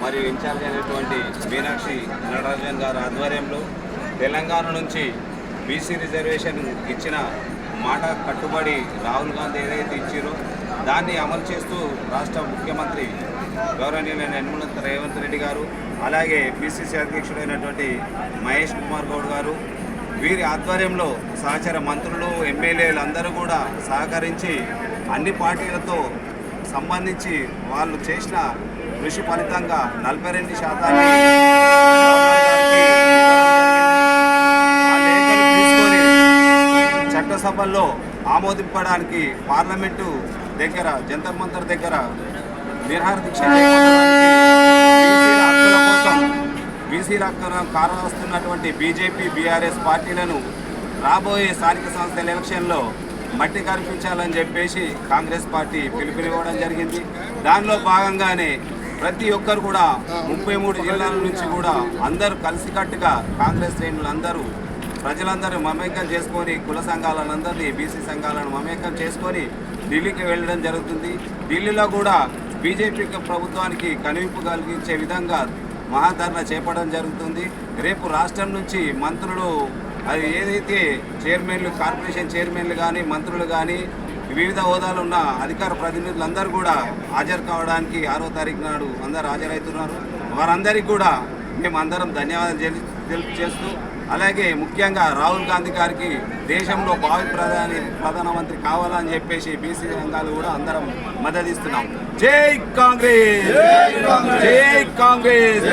మరియు ఇన్ఛార్జ్ అయినటువంటి మీనాక్షి నటరాజన్ గారు ఆధ్వర్యంలో తెలంగాణ నుంచి బీసీ రిజర్వేషన్ ఇచ్చిన మాట కట్టుబడి రాహుల్ గాంధీ ఏదైతే ఇచ్చారో దాన్ని అమలు చేస్తూ రాష్ట్ర ముఖ్యమంత్రి గౌరవనీయులైన నిర్మల రేవంత్ రెడ్డి గారు అలాగే పిసిసి అధ్యక్షుడైనటువంటి మహేష్ కుమార్ గౌడ్ గారు వీరి ఆధ్వర్యంలో సహచర మంత్రులు ఎమ్మెల్యేలు అందరూ కూడా సహకరించి అన్ని పార్టీలతో సంబంధించి వాళ్ళు చేసిన కృషి ఫలితంగా నలభై రెండు శాతాన్ని చట్టసభల్లో ఆమోదింపడానికి పార్లమెంటు దగ్గర జంతర్ మంతర్ దగ్గర నిరహార దీక్ష బీసీల హక్కుల కోసం బీసీల హక్కుల బీజేపీ బీఆర్ఎస్ పార్టీలను రాబోయే స్థానిక సంస్థల ఎలక్షన్లో మట్టి కనిపించాలని చెప్పేసి కాంగ్రెస్ పార్టీ పిలుపునివ్వడం జరిగింది. దానిలో భాగంగానే ప్రతి ఒక్కరు కూడా ముప్పై మూడు జిల్లాల నుంచి కూడా అందరూ కలిసికట్టుగా కాంగ్రెస్ శ్రేణులు అందరూ ప్రజలందరూ మమేకం చేసుకొని కుల సంఘాలందరినీ బీసీ సంఘాలను మమేకం చేసుకొని ఢిల్లీకి వెళ్ళడం జరుగుతుంది. ఢిల్లీలో కూడా బీజేపీ ప్రభుత్వానికి కనువిప్పు కలిగించే విధంగా మహాధరణ చేపడం జరుగుతుంది. రేపు రాష్ట్రం నుంచి మంత్రులు అది ఏదైతే చైర్మన్లు కార్పొరేషన్ చైర్మన్లు కానీ మంత్రులు కానీ వివిధ హోదాలు ఉన్న అధికార ప్రతినిధులందరూ కూడా హాజరు కావడానికి ఆరో తారీఖు నాడు అందరు హాజరవుతున్నారు వారందరికీ కూడా మేము అందరం ధన్యవాదాలు తెలియజేస్తూ అలాగే ముఖ్యంగా రాహుల్ గాంధీ గారికి దేశంలో భావి ప్రధాని ప్రధానమంత్రి కావాలని చెప్పేసి బీసీ సంఘాలు కూడా అందరం మద్దతు ఇస్తున్నాం జై కాంగ్రెస్! జై కాంగ్రెస్!